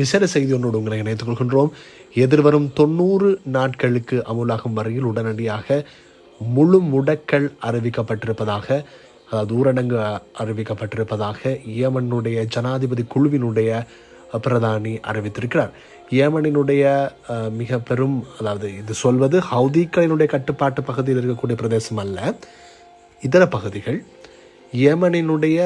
விசேட செய்தி ஒன்றோடு உங்களை இணைத்துக் கொள்கின்றோம். எதிர்வரும் தொண்ணூறு நாட்களுக்கு அமுலாகும் வரையில் உடனடியாக முழு முடக்கல் அறிவிக்கப்பட்டிருப்பதாக அதாவது ஊரடங்கு அறிவிக்கப்பட்டிருப்பதாக ஏமனுடைய ஜனாதிபதி குழுவினுடைய பிரதானி அறிவித்திருக்கிறார். ஏமனினுடைய மிக பெரும் அதாவது இது சொல்வது ஹவுதிக்களினுடைய கட்டுப்பாட்டு பகுதியில் இருக்கக்கூடிய பிரதேசம் அல்ல இதர பகுதிகள் ஏமனினுடைய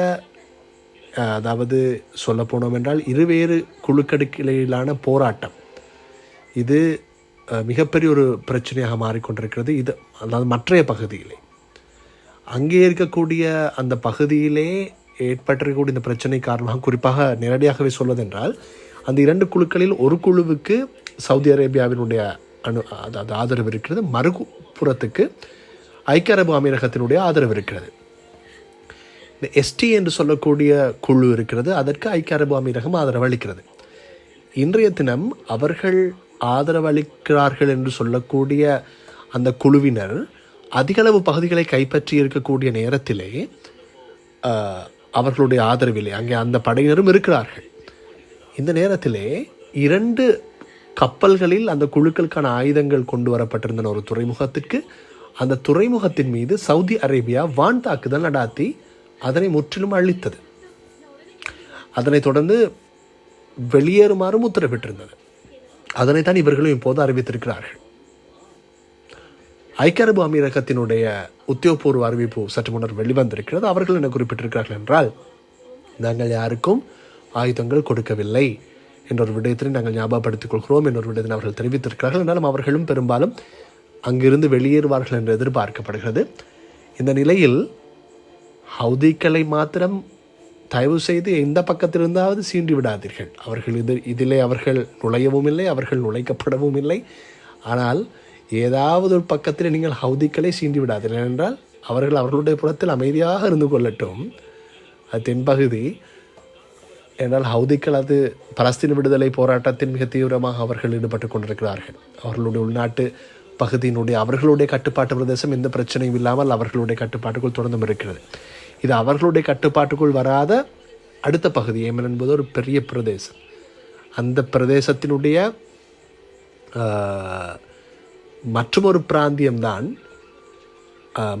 அதாவது சொல்ல போனோம் என்றால் இருவேறு குழுக்கடுக்கிலான போராட்டம். இது மிகப்பெரிய ஒரு பிரச்சனையாக மாறிக்கொண்டிருக்கிறது. இது அதாவது மற்றைய பகுதியிலே. அங்கே இருக்கக்கூடிய அந்த பகுதியிலே ஏற்பட்டிருக்கக்கூடிய இந்த பிரச்சனை காரணமாக குறிப்பாக நேரடியாகவே சொல்வதென்றால் அந்த இரண்டு குழுக்களில் ஒரு குழுவுக்கு சவுதி அரேபியாவினுடைய அணு அதாவது ஆதரவு இருக்கிறது. மறுபுறத்துக்கு ஐக்கிய அரபு அமீரகத்தினுடைய ஆதரவு இருக்கிறது. இந்த எஸ்டி என்று சொல்லக்கூடிய குழு இருக்கிறது. அதற்கு ஐக்கிய அரபு அமீரகம் ஆதரவு அளிக்கிறது இன்றைய தினம் அவர்கள் ஆதரவளிக்கிறார்கள் என்று சொல்லக்கூடிய அந்த குழுவினர் அதிகளவு பகுதிகளை கைப்பற்றி இருக்கக்கூடிய நேரத்திலே ஆஹ், அவர்களுடைய ஆதரவிலே அங்கே அந்த படையினரும் இருக்கிறார்கள். இந்த நேரத்திலே இரண்டு கப்பல்களில் அந்த குழுக்களுக்கான ஆயுதங்கள் கொண்டு வரப்பட்டிருந்தன ஒரு துறைமுகத்துக்கு. அந்த துறைமுகத்தின் மீது சவுதி அரேபியா வான் தாக்குதல் நடாத்தி அதனை முற்றிலும் அழித்தது. அதனைத் தொடர்ந்து வெளியேறுமாறும் உத்தரவிட்டிருந்தது. அதனைத்தான் இவர்களும் இப்போது அறிவித்திருக்கிறார்கள். ஐக்கிய அரபு அமீரகத்தினுடைய உத்தியோகபூர்வ அறிவிப்பு சற்று முன்னர் வெளிவந்திருக்கிறது. அவர்கள் என்ன குறிப்பிட்டிருக்கிறார்கள் என்றால் நாங்கள் யாருக்கும் ஆயுதங்கள் கொடுக்கவில்லை என்ற ஒரு விடயத்தினை நாங்கள் ஞாபகப்படுத்திக் கொள்கிறோம் என்ற ஒரு விடயத்தினை அவர்கள் தெரிவித்திருக்கிறார்கள். என்றாலும் அவர்களும் பெரும்பாலும் அங்கிருந்து வெளியேறுவார்கள் என்று எதிர்பார்க்கப்படுகிறது. இந்த நிலையில் ஹவுதிக்களை மாத்திரம் தயவு செய்து எந்த பக்கத்திலிருந்தாவது சீண்டி விடாதீர்கள். அவர்கள் இது இதிலே அவர்கள் நுழையவும் இல்லை அவர்கள் நுழைக்கப்படவும் இல்லை. ஆனால் ஏதாவது ஒரு பக்கத்தில் நீங்கள் ஹவுதிக்களை சீண்டி விடாதீர்கள். என்றால் அவர்கள் அவர்களுடைய புறத்தில் அமைதியாக இருந்து கொள்ளட்டும். அது தென்பகுதி. என்றால் ஹவுதிக்கள் அது பலஸ்தீன விடுதலை போராட்டத்தில் மிக தீவிரமாக அவர்கள் ஈடுபட்டு கொண்டிருக்கிறார்கள். அவர்களுடைய உள்நாட்டு பகுதியினுடைய அவர்களுடைய கட்டுப்பாட்டு பிரதேசம் எந்த பிரச்சனையும் இல்லாமல் அவர்களுடைய கட்டுப்பாட்டுக்குள் தொடர்ந்தும் இருக்கிறது. இது அவர்களுடைய கட்டுப்பாட்டுக்குள் வராத அடுத்த பகுதி. ஏமன் என்பது ஒரு பெரிய பிரதேசம். அந்த பிரதேசத்தினுடைய மற்றொரு பிராந்தியம்தான்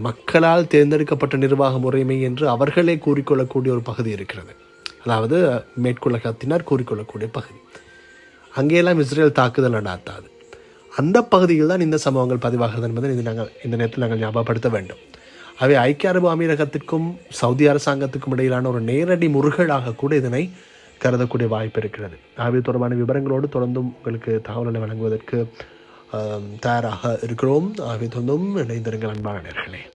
மக்களால் தேர்ந்தெடுக்கப்பட்ட நிர்வாக முறைமை என்று அவர்களே கூறிக்கொள்ளக்கூடிய ஒரு பகுதி இருக்கிறது. அதாவது மேற்குலகத்தினர் கூறிக்கொள்ளக்கூடிய பகுதி. அங்கேயெல்லாம் இஸ்ரேல் தாக்குதல் நடாத்தாது. அந்த பகுதியில் தான் இந்த சம்பவங்கள் பதிவாகிறது என்பதை இது நாங்கள் இந்த நேரத்தில் நாங்கள் ஞாபகப்படுத்த வேண்டும். அவை ஐக்கிய அரபு அமீரகத்திற்கும் சவுதி அரசாங்கத்துக்கும் இடையிலான ஒரு நேரடி முருகலாக கூட இதனை கருதக்கூடிய வாய்ப்பு இருக்கிறது. ஆகவே தொடர்பான விவரங்களோடு தொடர்ந்தும் உங்களுக்கு தகவல்களை வழங்குவதற்கு தயாராக இருக்கிறோம். ஆகவே தொடர்ந்தும் இணைந்திருங்கள் அன்பான நேர்களே.